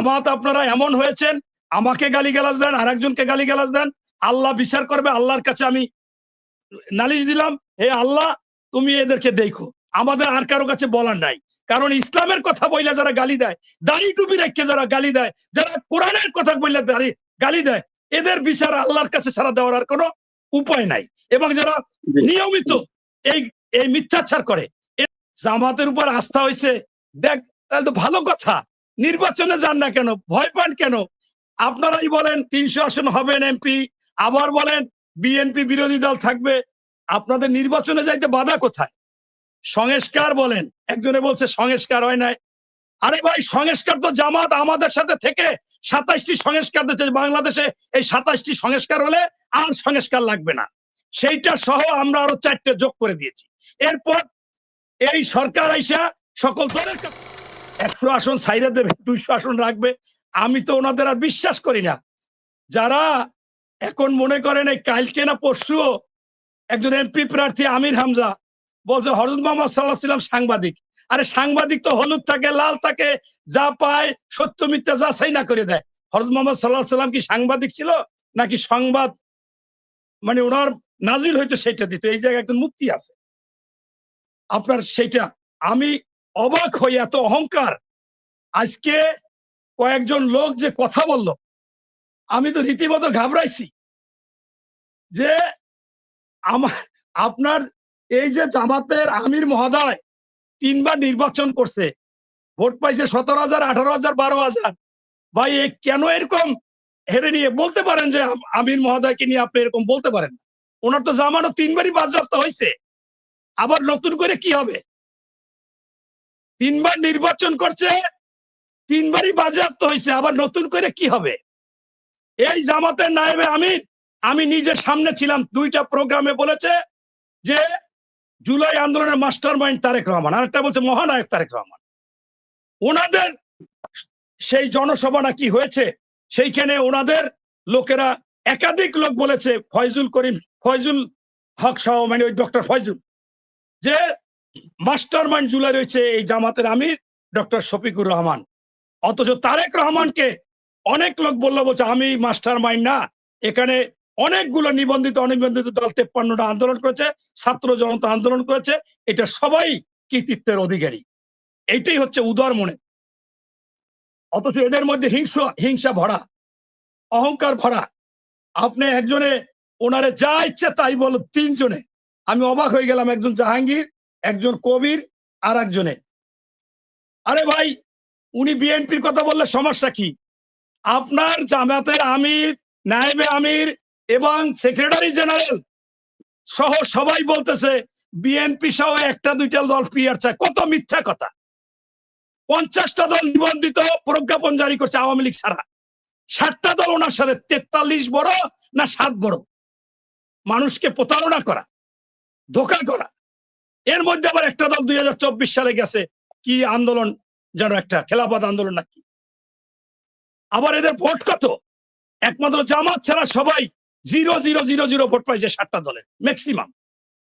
জামাত আপনারা এমন হয়েছেন আমাকে গালি গালাজ দেন আর একজনকে গালি গালাজ দেন আল্লাহ বিচার করবে আল্লাহর কাছে আমি নালিশ দিলাম হে আল্লাহ তুমি এদেরকে দেখো। আমাদের আর কারও কাছে বলার নাই। কারণ ইসলামের কথা বইলে যারা গালি দেয় দাড়ি টুপি রেখে যারা গালি দেয় যারা কোরআনের কথা বললে দাড়ি গালি দেয় এদের বিচার আল্লাহর কাছে ছাড়া দেওয়ার আর কোনো উপায় নাই। এবং যারা নিয়মিত এই এই মিথ্যাচার করে জামাতের উপর আস্থা হয়েছে দেখ তাহলে তো ভালো কথা। নির্বাচনে যান না কেন? ভয় পান কেন? আপনারাই বলেন তিনশো আসন হবেন এমপি আবার বলেন বিএনপি বিরোধী দল থাকবে। আপনাদের নির্বাচনে যাইতে বাধা কোথায়? সংস্কার বলেন। একজনে বলছে সংস্কার হয় নাই। আরে ভাই, সংস্কার তো জামাত আমাদের সাথে থেকে সাতাশটি সংস্কার দিচ্ছে। বাংলাদেশে এই সাতাশটি সংস্কার হলে আর সংস্কার লাগবে না। সেইটা সহ আমরা আরও চারটে যোগ করে দিয়েছি। এরপর এই সরকার আইসা সকল দলের একশো আসন সাইরে দেবে, দুইশো আসন রাখবে। আমি তো ওনাদের আর বিশ্বাস করি না। যারা এখন মনে করেন এই কালকে না পরশু একজন এমপি প্রার্থী আমির হামজা বলছে হরজত মোহাম্মদ সাল্লাহ সাল্লাম সাংবাদিক। আরে সাংবাদিক তো হলুদ থাকে, লাল থাকে, যা পায় সত্য মিথ্যা যাচাই না করে দেয়। হরজত মোহাম্মদ সাল্লাহ সাল্লাম কি সাংবাদিক ছিল, নাকি সংবাদ? মানে ওনার নাজিল হইতো সেটা দিত, এই জায়গায় একজন মুক্তি আছে। আপনার সেটা, আমি অবাক হই এত অহংকার। আজকে কয়েকজন লোক যে কথা বলল, আমি তো রীতিমতো ঘাবড়াইছি যে আমার আপনার এই যে জামাতের আমির মহোদয় তিনবার নির্বাচন করছে, ভোট পাইছে সতেরো হাজার, আঠারো হাজার, বারো হাজার। ভাই, এ কেন এরকম হেরে নিয়ে বলতে পারেন যে আম- আমির মহোদয়কে নিয়ে আপনি এরকম বলতে পারেন ওনার তো জামানো তিনবারই বাজেয়াপ্ত হয়েছে আবার নতুন করে কি হবে? তিনবার নির্বাচন করছে, তিনবারই বাজেয়াপ্ত হয়েছে, আবার নতুন করে কি হবে? এই জামাতের নায়েবে আমির আমি নিজের সামনে ছিলাম, দুইটা প্রোগ্রামে বলেছে যে জুলাই আন্দোলনের মাস্টার মাইন্ড তারেক রহমান আর একটা বলছে মহানায়ক তারেক রহমান। ওনাদের সেই জনসভা নাকি হয়েছে, সেইখানে ওনাদের লোকেরা একাধিক লোক বলেছে, ফয়জুল করিম, ফয়জুল হক সহ মানে ওই ডক্টর ফয়জুল, যে মাস্টার মাইন্ড জুলাই রয়েছে এই জামাতের আমির ডক্টর শফিকুর রহমান। অথচ তারেক রহমানকে অনেক লোক বলল, বলছে, আমি মাস্টার মাইন্ড না। এখানে অনেকগুলো নিবন্ধিত, অনিবন্ধিত দল তেপ্পান্নটা আন্দোলন করেছে, ছাত্র জনতা আন্দোলন করেছে। এটা সবাই কৃতিত্বের অধিকারী। এইটাই হচ্ছে উদার মনে। অথচ এদের মধ্যে হিংসা হিংসা ভরা, অহংকার ভরা। আপনি একজনে, ওনারে যা ইচ্ছে তাই বলো তিনজনে। আমি অবাক হয়ে গেলাম, একজন জাহাঙ্গীর একজন কবির আর একজনে আরে ভাই, উনি বিএনপির কথা বললে সমস্যা কি? আপনার জামাতের আমির, নায়েবে আমির এবং সেক্রেটারি জেনারেল সহ সবাই বলতেছে, বিএনপি সহ একটা দুইটা দল পিয়ার চায়। কত মিথ্যা কথা। পঞ্চাশটা দল নিবন্ধিত প্রজ্ঞাপন জারি করছে আওয়ামী লীগ ছাড়া। ষাটটা দল ওনার সাথে, তেতাল্লিশ বড় না সাত বড়। মানুষকে প্রতারণা করা, ধোকা করা। এর মধ্যে আবার একটা দল দুই চব্বিশ সালে গেছে। কি আন্দোলন? যেন একটা? খেলাফত আন্দোলন নাকি? আবার এদের ভোট কত? একমাত্র জামাত ছাড়া সবাই zero zero zero zero vote পাইছে সাতটা দলের ম্যাক্সিমাম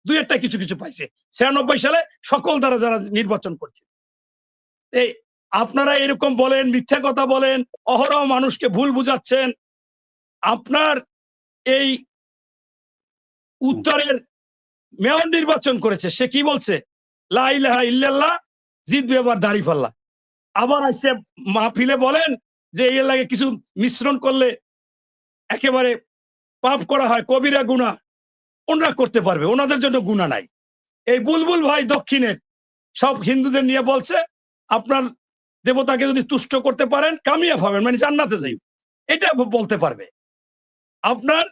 দুই একটা কিছু কিছু পাইছে। ছিয়ানব্বই সালে সকল দ্বারা যারা নির্বাচন করছে। এই আপনারা এরকম বলেন, মিথ্যা কথা বলেন, অহরহ মানুষকে ভুল বুঝাচ্ছেন। আপনার এই উত্তরের মেয়র নির্বাচন করেছে, সে কি বলছে? লা ইলাহা ইল্লাল্লাহ জিতবে আবার দাড়ি পাল্লা আবার আসছে মাহফিলে বলেন যে এই লাগে কিছু মিশ্রণ করলে একেবারে পাপ করা হয়, কবিরা গুণা ওনারা করতে পারবে, ওনাদের জন্য গুণা নাই। এই বুলবুল ভাই দক্ষিণের সব হিন্দুদের নিয়ে বলছে, আপনার দেবতাকে যদি তুষ্ট করতে পারেন, কামিয়াব হবেন মানে জান্নাতে যাই এটা বলতে পারবে। আপনার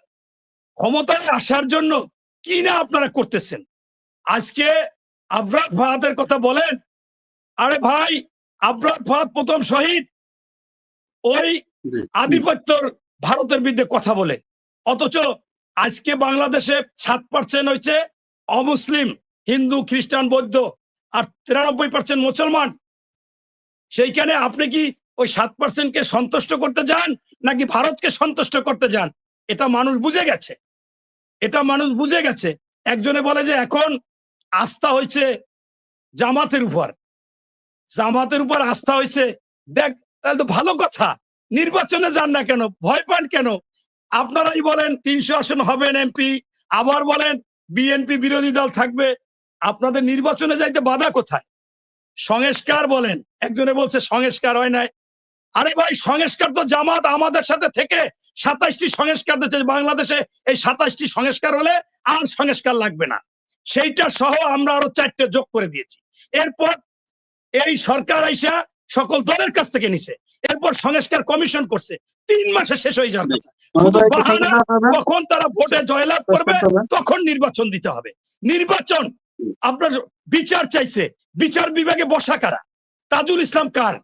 ক্ষমতায় আসার জন্য কি না আপনারা করতেছেন? আজকে আবরাত ফাহাদের কথা বলেন? আরে ভাই আবরাত ফাহাদ প্রথম শহীদ। ওই। আধিপত্যর ভারতের বিরুদ্ধে কথা বলে। অথচ আজকে বাংলাদেশে সাত পার্সেন্ট হয়েছে অমুসলিম হিন্দু খ্রিস্টান বৌদ্ধ আর তিরানব্বই পার্সেন্ট মুসলমান। সেইখানে আপনি কি ওই সাত পার্সেন্টকে সন্তুষ্ট করতে যান নাকি ভারতকে সন্তুষ্ট করতে যান? এটা মানুষ বুঝে গেছে। এটা মানুষ বুঝে গেছে। একজনে বলে যে, এখন আস্থা হয়েছে জামাতের উপর। জামাতের উপর আস্থা হয়েছে। দেখ, তাহলে তো ভালো কথা। নির্বাচনে যান না কেন? ভয় পান কেন? আপনারাই বলেন, তিনশো আসন হবেন এমপি। আবার বলেন, বিএনপি বিরোধী দল থাকবে। আপনাদের নির্বাচনে যাইতে বাধা কোথায়? সংস্কার বলেন। একজনে বলছে, সংস্কার হয় নাই। আরে ভাই, সংস্কার তো জামাত আমাদের সাথে থেকে সাতাশটি সংস্কার দিচ্ছে বাংলাদেশে এই সাতাশটি সংস্কার হলে আর সংস্কার লাগবে না। সেইটা সহ আমরা আরও চারটে যোগ করে দিয়েছি। এরপর এই সরকার আইসা সকল দলের কাছ থেকে নিছে। এরপর সংস্কার কমিশন করছে। তিন মাসে শেষ হয়ে যাবে শুধু বাহানা কখন তারা ভোটে জয়লাভ করবে তখন নির্বাচন দিতে হবে। নির্বাচন আপনার বিচার চাইছে। বিচার বিভাগে বসা কারা? তাজুল ইসলাম কার?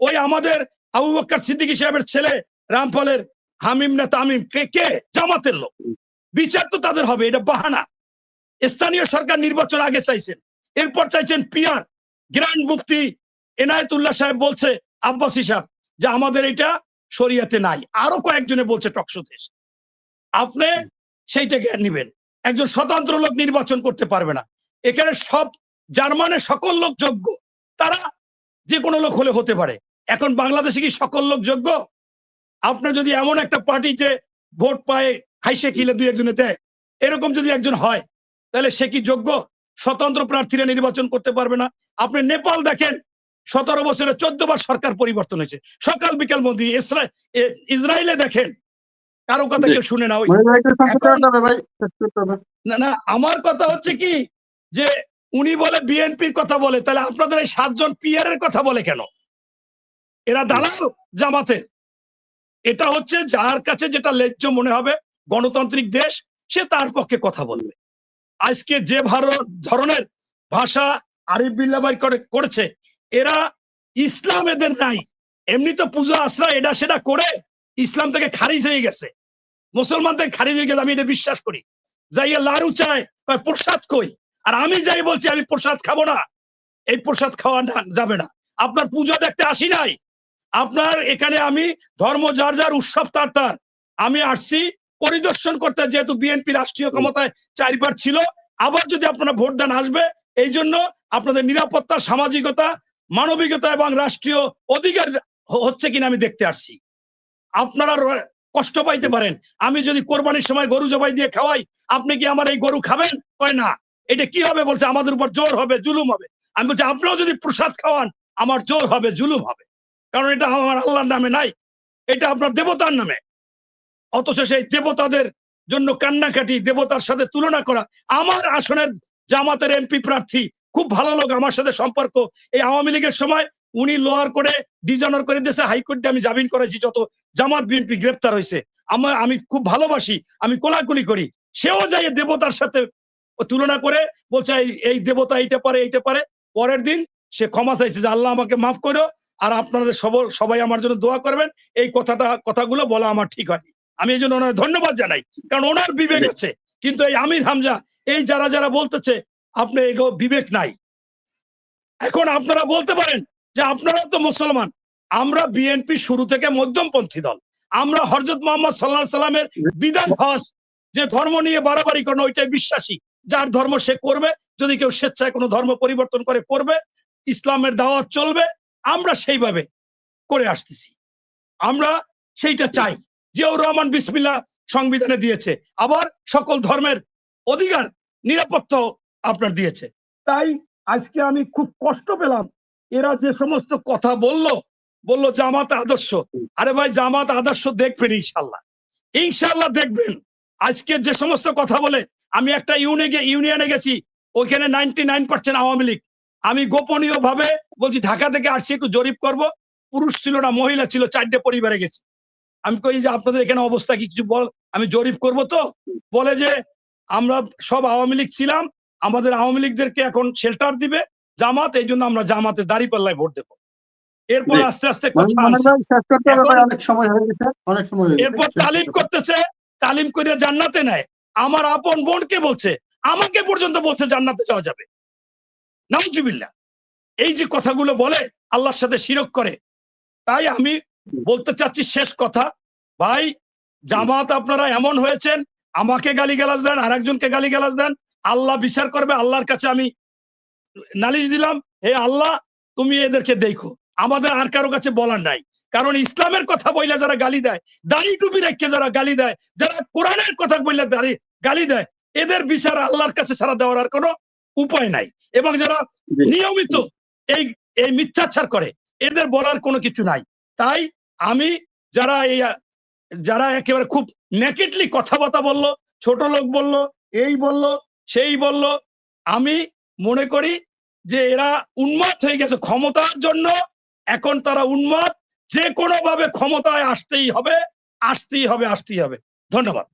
ওই আমাদের আবু বক্কর সিদ্দিকী সাহেবের ছেলে রামপালের হামিম না তামিম? কে কে? জামাতের লোক। বিচার তো তাদের হবে, এটা বাহানা। স্থানীয় সরকার নির্বাচন আগে চাইছেন। এরপর চাইছেন পিয়ার গ্র্যান্ড মুফতি এনায়েতুল্লাহ সাহেব বলছে, আব্বাসী সাহেব, যে আমাদের এটা শরিয়াতে নাই। আরও কয়েকজনে বলছে টকশোতে। আপনি সেইটাকে নিবেন। একজন স্বতন্ত্র লোক নির্বাচন করতে পারবে না। এখানে সব জার্মানের সকল লোক যোগ্য। তারা যে কোনো লোক হলে হতে পারে। এখন বাংলাদেশে কি সকল লোক যোগ্য? আপনার যদি এমন একটা পার্টি যে ভোট পায় হাইসে কিলে দুই একজনে দেয় এরকম যদি একজন হয় তাহলে সে কি যোগ্য? স্বতন্ত্র প্রার্থীরা নির্বাচন করতে পারবে না। আপনি নেপাল দেখেন সতেরো বছরে চোদ্দ বার সরকার পরিবর্তন হয়েছে। সকাল বিকাল ইসরা- ইসরায়েলে দেখেন কারও কথা কেউ শুনে না ওই মনে। না না আমার কথা হচ্ছে কি যে উনি বলে বিএনপির কথা বলে তাহলে আপনাদের এই সাতজন পিয়ার এর কথা বলে কেন? এরা দালাল জামাতের। এটা হচ্ছে যার কাছে যেটা ন্যায্য মনে হবে, গণতান্ত্রিক দেশ, সে তার পক্ষে কথা বলবে। আজকে যে ভারত ধরনের ভাষা আরিফ বিল্লাবাই করে, করেছে, এরা ইসলাম এদের নাই। এমনি তো পূজা আশ্রা এটা সেটা করে ইসলাম থেকে খারিজ হয়ে গেছে। মুসলমান থেকে খারিজ হয়ে গেছে, আমি এটা বিশ্বাস করি। যাইয়া লাড়ু চায় প্রসাদ কই? আর আমি যাই বলছি, আমি প্রসাদ খাব না। এই প্রসাদ খাওয়া যাবে না। আপনার পূজা দেখতে আসি নাই? আপনার এখানে আমি ধর্ম যার যার উৎসব তার তার। আমি আসছি পরিদর্শন করতে যেহেতু বিএনপি রাষ্ট্রীয় ক্ষমতায় চারবার ছিল। আবার যদি আপনারা ভোট দান আসবে এই জন্য আপনাদের নিরাপত্তা সামাজিকতা মানবিকতা এবং রাষ্ট্রীয় অধিকার হচ্ছে কিনা আমি দেখতে আসছি। আপনারা কষ্ট পাইতে পারেন। আমি যদি কোরবানির সময় গরু জবাই দিয়ে খাওয়াই আপনি কি আমার এই গরু খাবেন? কয় না। এটা কি হবে বলছে? আমাদের উপর জোর হবে জুলুম হবে। আমি বলছি আপনিও যদি প্রসাদ খাওয়ান আমার জোর হবে জুলুম হবে। কারণ এটা আমার আল্লাহর নামে নাই। এটা আপনার দেবতার নামে। অথচ সেই দেবতাদের জন্য কান্নাকাটি, দেবতার সাথে তুলনা করা, আমার আসনের জামাতের এমপি প্রার্থী, খুব ভালো লোক আমার সাথে সম্পর্ক। এই আওয়ামী লীগের সময় উনি লোয়ার করে ডিজাইনার করে দিয়েছে হাইকোর্টে আমি জামিন করেছি, যত জামাত বিএনপি গ্রেপ্তার হয়েছে। আমার, আমি খুব ভালোবাসি, আমি কোলাকুলি করি। সেও যাই দেবতার সাথে তুলনা করে, বলছে এই দেবতা এইটা পারে এইটা পারে। পরের দিন সে ক্ষমা চাইছে যে, আল্লাহ আমাকে মাফ করো আর আপনাদের সবল সবাই আমার জন্য দোয়া করবেন। এই কথাটা, কথাগুলো বলা আমার ঠিক হয়নি। আমি এই জন্য ওনার ধন্যবাদ জানাই। কারণ ওনার বিবেক আছে। কিন্তু এই আমির হামজা, এই যারা যারা বলতেছে, আপনি এগো বিবেক নাই। এখন আপনারা বলতে পারেন যে আপনারা তো মুসলমান। আমরা বিএনপি শুরু থেকে মধ্যমপন্থী দল। আমরা হরজত মোহাম্মদ সাল্লাহ সাল্লামের বিধান হস যে ধর্ম নিয়ে বাড়াবাড়ি করেন, ওইটাই বিশ্বাসী। যার ধর্ম সে করবে, যদি কেউ স্বেচ্ছায় কোনো ধর্ম পরিবর্তন করে, করবে। ইসলামের দাওয়াত চলবে। আমরা সেইভাবে করে আসতেছি। আমরা সেইটা চাই জিয়াউর রহমান বিসমিল্লা সংবিধানে দিয়েছে। আবার সকল ধর্মের অধিকার, নিরাপত্তা আপনার দিয়েছে। তাই আজকে আমি খুব কষ্ট পেলাম। এরা যে সমস্ত কথা বলল বলল জামাত আদর্শ। আরে ভাই, জামাত আদর্শ দেখবেন ইনশাল্লাহ। ইনশাল্লাহ দেখবেন। আজকে যে সমস্ত কথা বলে, আমি একটা ইউনিয়নে গেছি, ওইখানে ninety nine percent Awami League. আমি গোপনীয় ভাবে বলছি ঢাকা থেকে আসছি একটু জরিপ করব। পুরুষ ছিল না মহিলা ছিল চারটে পরিবারে গেছি। আমি কই যে আপনাদের এখানে অবস্থা কি কিছু বল আমি জরিপ করব তো? বলে যে আমরা সব আওয়ামী লীগ ছিলাম আমাদের আওয়ামী লীগদেরকে এখন শেল্টার দিবে জামাত এই জন্য আমরা জামাতে দাড়ি পাল্লায় ভোট দেবো। এরপর আস্তে আস্তে। এরপর তালিম করতেছে তালিম করে জান্নাতে নেয়। আমার আপন বোনকে বলছে আমাকে পর্যন্ত বলছে জান্নাতে যাওয়া যাবে। নাউজুবিল্লা এই যে কথাগুলো বলে, আল্লাহর সাথে শিরক করে, তাই আমি বলতে চাচ্ছি শেষ কথা। ভাই, জামাত আপনারা এমন হয়েছেন, আমাকে গালিগালাজ দেন আর একজনকে গালিগালাজ দেন, আল্লাহ বিচার করবে, আল্লাহর কাছে আমি নালিশ দিলাম, হে আল্লাহ, তুমি এদেরকে দেখো। আমাদের আর কারও কাছে বলার নাই। কারণ ইসলামের কথা বইলে যারা গালি দেয়, দাড়ি টুপি রেখে যারা গালি দেয়, যারা কোরআনের কথা বললে দাড়ি গালি দেয়, এদের বিচার আল্লাহর কাছে ছাড়া দেওয়ার আর কোনো উপায় নাই। এবং যারা নিয়মিত এই এই মিথ্যাচার করে এদের বলার কোনো কিছু নাই। তাই আমি যারা এই যারা একেবারে খুব নেকেটলি কথাবার্তা বলল ছোট লোক বলল এই বলল সেই বলল আমি মনে করি যে এরা উন্মাদ হয়ে গেছে ক্ষমতার জন্য। এখন তারা উন্মাদ যে কোনো ভাবে ক্ষমতায় আসতেই হবে আসতেই হবে আসতেই হবে। ধন্যবাদ।